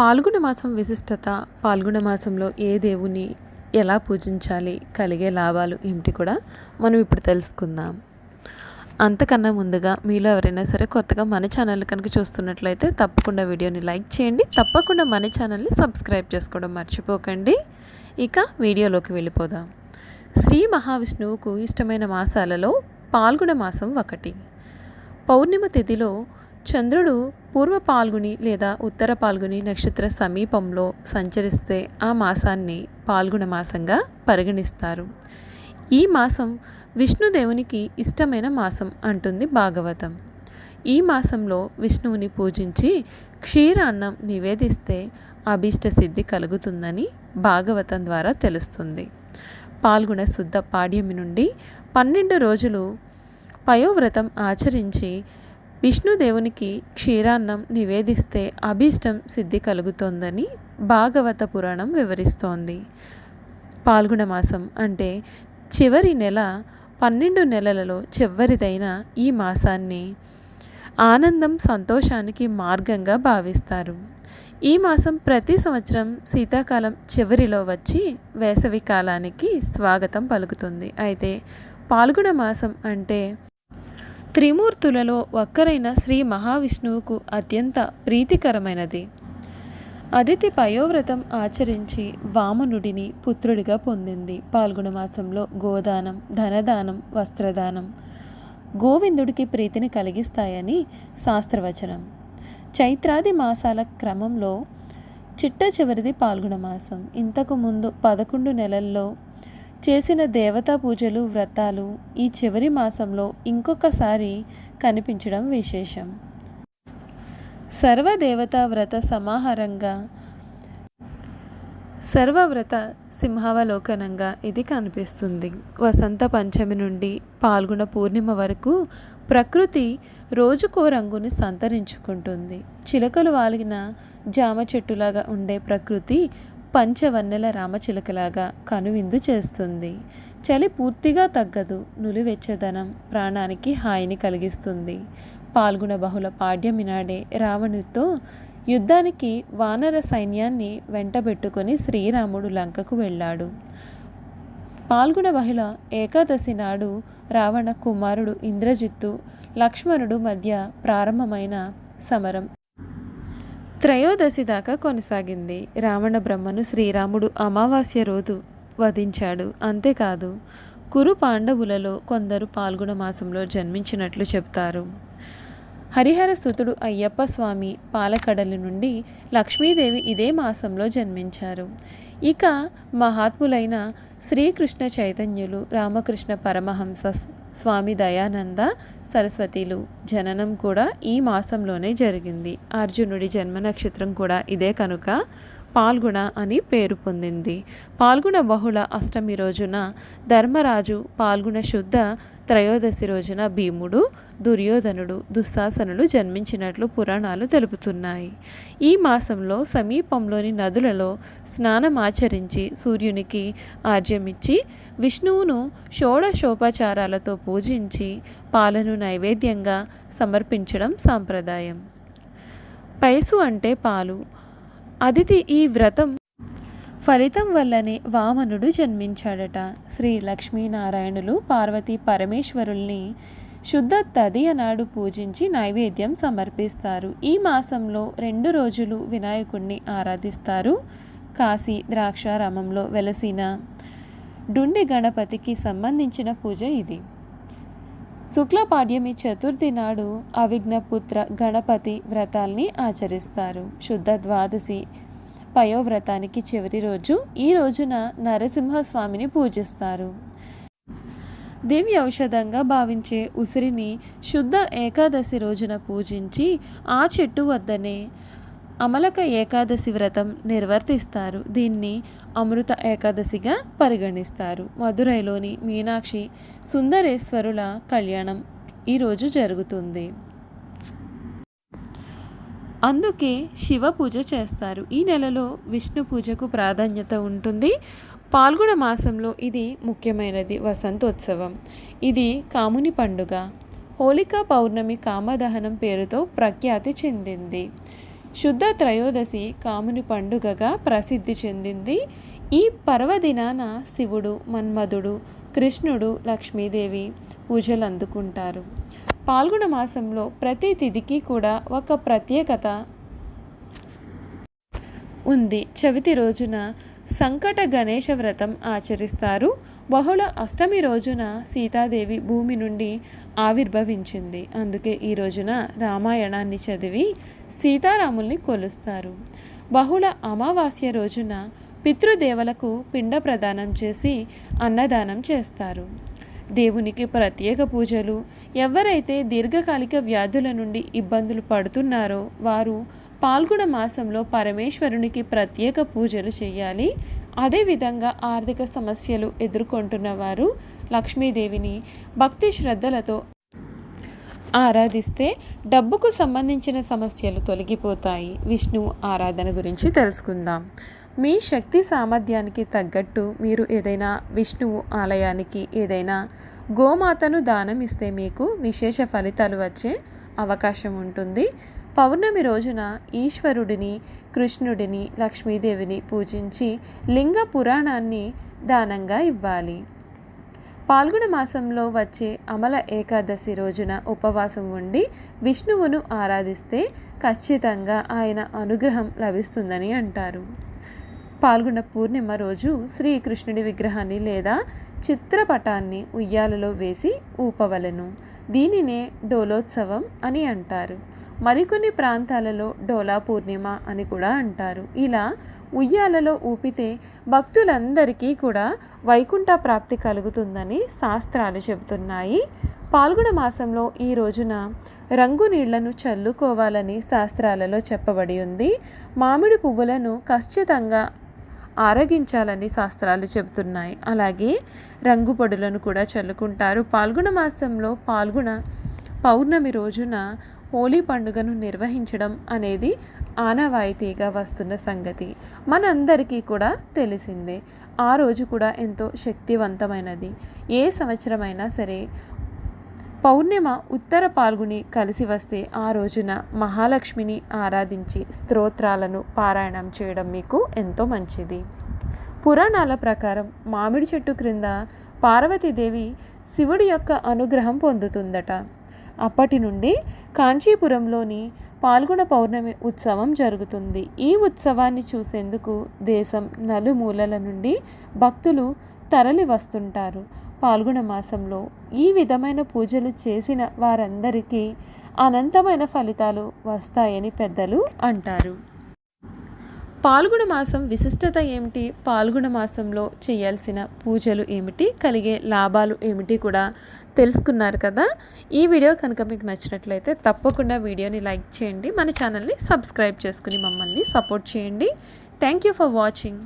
పాల్గొన మాసం విశిష్టత పాల్గొన మాసంలో ఏ దేవుని ఎలా పూజించాలి కలిగే లాభాలు ఏమిటి కూడా మనం ఇప్పుడు తెలుసుకుందాం. అంతకన్నా ముందుగా మీలో ఎవరైనా సరే కొత్తగా మన ఛానల్ కనుక చూస్తున్నట్లయితే తప్పకుండా వీడియోని లైక్ చేయండి. తప్పకుండా మన ఛానల్ని సబ్స్క్రైబ్ చేసుకోవడం మర్చిపోకండి. ఇక వీడియోలోకి వెళ్ళిపోదాం. శ్రీ మహావిష్ణువుకు ఇష్టమైన మాసాలలో పాల్గొన మాసం ఒకటి. పౌర్ణిమ తిథిలో చంద్రుడు పూర్వ పాల్గుని లేదా ఉత్తర పాల్గుని నక్షత్ర సమీపంలో సంచరిస్తే ఆ మాసాన్ని పాల్గుణ మాసంగా పరిగణిస్తారు. ఈ మాసం విష్ణుదేవునికి ఇష్టమైన మాసం అంటుంది భాగవతం. ఈ మాసంలో విష్ణువుని పూజించి క్షీరాన్నం నివేదిస్తే అభీష్ట సిద్ధి కలుగుతుందని భాగవతం ద్వారా తెలుస్తుంది. పాల్గొన శుద్ధ పాడ్యమి నుండి పన్నెండు రోజులు పయోవ్రతం ఆచరించి విష్ణుదేవునికి క్షీరాన్నం నివేదిస్తే అభీష్టం సిద్ధి కలుగుతోందని భాగవత పురాణం వివరిస్తోంది. పాల్గొన మాసం అంటే చివరి నెల పన్నెండు నెలలలో చివరిదైన ఈ మాసాన్ని ఆనందం సంతోషానికి మార్గంగా భావిస్తారు. ఈ మాసం ప్రతి సంవత్సరం శీతాకాలం చివరిలో వచ్చి వేసవి కాలానికి స్వాగతం పలుకుతుంది. అయితే పాల్గొన మాసం అంటే త్రిమూర్తులలో ఒక్కరైన శ్రీ మహావిష్ణువుకు అత్యంత ప్రీతికరమైనది. అదితి పయోవ్రతం ఆచరించి వామనుడిని పుత్రుడిగా పొందింది. పాల్గొన మాసంలో గోదానం ధనదానం వస్త్రదానం గోవిందుడికి ప్రీతిని కలిగిస్తాయని శాస్త్రవచనం. చైత్రాది మాసాల క్రమంలో చిట్ట చివరిది పాల్గొన మాసం. ఇంతకు ముందు పదకొండు నెలల్లో చేసిన దేవతా పూజలు వ్రతాలు ఈ చివరి మాసంలో ఇంకొకసారి కనిపించడం విశేషం. సర్వదేవతా వ్రత సమాహారంగా సర్వవ్రత సింహావలోకనంగా ఇది కనిపిస్తుంది. వసంత పంచమి నుండి పాల్గొన పూర్ణిమ వరకు ప్రకృతి రోజుకో రంగును సంతరించుకుంటుంది. చిలకలు వాలిన జామ చెట్టులాగా ఉండే ప్రకృతి పంచవన్నెల రామచిలకలాగా కనువిందు చేస్తుంది. చలి పూర్తిగా తగ్గదు నులివెచ్చదనం ప్రాణానికి హాయిని కలిగిస్తుంది. పాల్గొన బహుళ పాడ్యమినాడే రావణుతో యుద్ధానికి వానర సైన్యాన్ని వెంటబెట్టుకొని శ్రీరాముడు లంకకు వెళ్ళాడు. పాల్గొన బహుళ ఏకాదశి నాడు రావణ కుమారుడు ఇంద్రజిత్తు లక్ష్మణుడు మధ్య ప్రారంభమైన సమరం త్రయోదశి దాకా కొనసాగింది. రావణ బ్రహ్మను శ్రీరాముడు అమావాస్య రోజు వధించాడు. అంతేకాదు కురు పాండవులలో కొందరు పాల్గొన మాసంలో జన్మించినట్లు చెప్తారు హరిహర సుతుడు అయ్యప్ప స్వామి పాలకడలి నుండి లక్ష్మీదేవి ఇదే మాసంలో జన్మించారు. ఇక మహాత్ములైన శ్రీకృష్ణ చైతన్యులు రామకృష్ణ పరమహంస స్వామి దయానంద సరస్వతిలు. జననం కూడా ఈ మాసంలోనే జరిగింది. అర్జునుడి జన్మ నక్షత్రం కూడా ఇదే కనుక. పాల్గొన అని పేరు పొందింది. పాల్గొన బహుళ అష్టమి రోజున ధర్మరాజు పాల్గొన శుద్ధ త్రయోదశి రోజున భీముడు దుర్యోధనుడు దుశ్శాసనులు జన్మించినట్లు పురాణాలు తెలుపుతున్నాయి. ఈ మాసంలో సమీపంలోని నదులలో స్నానమాచరించి సూర్యునికి ఆర్జ్యమిచ్చి విష్ణువును షోడశోపచారాలతో పూజించి పాలను నైవేద్యంగా సమర్పించడం సాంప్రదాయం. పైసు అంటే పాలు. అదితి ఈ వ్రతం ఫలితం వల్లనే వామనుడు జన్మించాడట. శ్రీ లక్ష్మీనారాయణులు పార్వతీ పరమేశ్వరుల్ని శుద్ధ తదియ నాడు పూజించి నైవేద్యం సమర్పిస్తారు. ఈ మాసంలో రెండు రోజులు వినాయకుడిని ఆరాధిస్తారు. కాశీ ద్రాక్షారామంలో వెలసిన డుండి గణపతికి సంబంధించిన పూజ ఇది. శుక్లపాడ్యమి చతుర్థి నాడు అవిఘ్నపుత్ర గణపతి వ్రతాల్ని ఆచరిస్తారు. శుద్ధ ద్వాదశి పయోవ్రతానికి చివరి రోజు. ఈ రోజున నరసింహస్వామిని పూజిస్తారు. దివ్య ఔషధంగా భావించే ఉసిరిని శుద్ధ ఏకాదశి రోజున పూజించి ఆ చెట్టు వద్దనే అమలక ఏకాదశి వ్రతం నిర్వర్తిస్తారు. దీన్ని అమృత ఏకాదశిగా పరిగణిస్తారు. మదురైలోని మీనాక్షి సుందరేశ్వరుల కళ్యాణం ఈరోజు జరుగుతుంది. అందుకే శివ పూజ చేస్తారు. ఈ నెలలో విష్ణు పూజకు ప్రాధాన్యత ఉంటుంది. పాల్గొన మాసంలో ఇది ముఖ్యమైనది. వసంతోత్సవం. ఇది కాముని పండుగ. హోళికా పౌర్ణమి కామదహనం పేరుతో ప్రఖ్యాతి చెందింది. శుద్ధ త్రయోదశి కాముని పండుగగా ప్రసిద్ధి చెందింది. ఈ పర్వదినాన శివుడు మన్మధుడు కృష్ణుడు లక్ష్మీదేవి పూజలు అందుకుంటారు. పాల్గొన మాసంలో ప్రతి తిథికి కూడా ఒక ప్రత్యేకత ఉంది. చవితి రోజున సంకట గణేష వ్రతం ఆచరిస్తారు. బహుళ అష్టమి రోజున సీతాదేవి భూమి నుండి ఆవిర్భవించింది. అందుకే ఈ రోజున రామాయణాన్ని చదివి సీతారాముల్ని కొలుస్తారు. బహుళ అమావాస్య రోజున పితృదేవలకు పిండ ప్రదానం చేసి అన్నదానం చేస్తారు. దేవునికి ప్రత్యేక పూజలు. ఎవరైతే దీర్ఘకాలిక వ్యాధుల నుండి ఇబ్బందులు పడుతున్నారో వారు పాల్గొన మాసంలో పరమేశ్వరునికి ప్రత్యేక పూజలు చేయాలి. అదేవిధంగా ఆర్థిక సమస్యలు ఎదుర్కొంటున్న వారు లక్ష్మీదేవిని భక్తి శ్రద్ధలతో ఆరాధిస్తే డబ్బుకు సంబంధించిన సమస్యలు తొలగిపోతాయి. విష్ణువు ఆరాధన గురించి తెలుసుకుందాం. మీ శక్తి సామర్థ్యానికి తగ్గట్టు మీరు ఏదైనా విష్ణువు ఆలయానికి ఏదైనా గోమాతను దానం ఇస్తే మీకు విశేష ఫలితాలు వచ్చే అవకాశం ఉంటుంది. పౌర్ణమి రోజున ఈశ్వరుడిని కృష్ణుడిని లక్ష్మీదేవిని పూజించి లింగ పురాణాన్ని దానంగా ఇవ్వాలి. పాల్గొన మాసంలో వచ్చే అమల ఏకాదశి రోజున ఉపవాసం ఉండి విష్ణువును ఆరాధిస్తే ఖచ్చితంగా ఆయన అనుగ్రహం లభిస్తుందని అంటారు. పాల్గొన్న పూర్ణిమ రోజు శ్రీకృష్ణుడి విగ్రహాన్ని లేదా చిత్రపటాన్ని ఉయ్యాలలో వేసి ఊపవలను. దీనినే డోలోత్సవం అని అంటారు. మరికొన్ని ప్రాంతాలలో డోలా పూర్ణిమ అని కూడా అంటారు. ఇలా ఉయ్యాలలో ఊపితే భక్తులందరికీ కూడా వైకుంఠ ప్రాప్తి కలుగుతుందని శాస్త్రాలు చెబుతున్నాయి. పాల్గొన మాసంలో ఈ రోజున రంగు నీళ్ళను చల్లుకోవాలని శాస్త్రాలలో చెప్పబడి ఉంది. మామిడి పువ్వులను ఖచ్చితంగా ఆరగించాలని శాస్త్రాలు చెబుతున్నాయి. అలాగే రంగు పొడులను కూడా చల్లుకుంటారు. పాల్గొన మాసంలో పాల్గొన పౌర్ణమి రోజున హోలీ పండుగను నిర్వహించడం అనేది ఆనవాయితీగా వస్తున్న సంగతి. మనందరికీ కూడా తెలిసిందే. ఆ రోజు కూడా ఎంతో శక్తివంతమైనది. ఏ సంవత్సరమైనా సరే పౌర్ణిమ ఉత్తర పాల్గొని కలిసి వస్తే ఆ రోజున మహాలక్ష్మిని ఆరాధించి స్తోత్రాలను పారాయణం చేయడం మీకు ఎంతో మంచిది. పురాణాల ప్రకారం మామిడి చెట్టు క్రింద పార్వతీదేవి శివుడి యొక్క అనుగ్రహం పొందుతుందట. అప్పటి నుండి కాంచీపురంలోని పాల్గొన పౌర్ణమి ఉత్సవం జరుగుతుంది. ఈ ఉత్సవాన్ని చూసేందుకు దేశం నలుమూలల నుండి భక్తులు తరలి వస్తుంటారు పాల్గొన మాసంలో ఈ విధమైన పూజలు చేసిన వారందరికీ అనంతమైన ఫలితాలు వస్తాయని పెద్దలు అంటారు. పాల్గొన మాసం విశిష్టత ఏమిటి? పాల్గొన మాసంలో చేయాల్సిన పూజలు ఏమిటి? కలిగే లాభాలు ఏమిటి కూడా తెలుసుకున్నారు కదా? ఈ వీడియో కనుక మీకు నచ్చినట్లయితే తప్పకుండా వీడియోని లైక్ చేయండి. మన ఛానల్ని సబ్స్క్రైబ్ చేసుకుని మమ్మల్ని సపోర్ట్ చేయండి. Thank you for watching.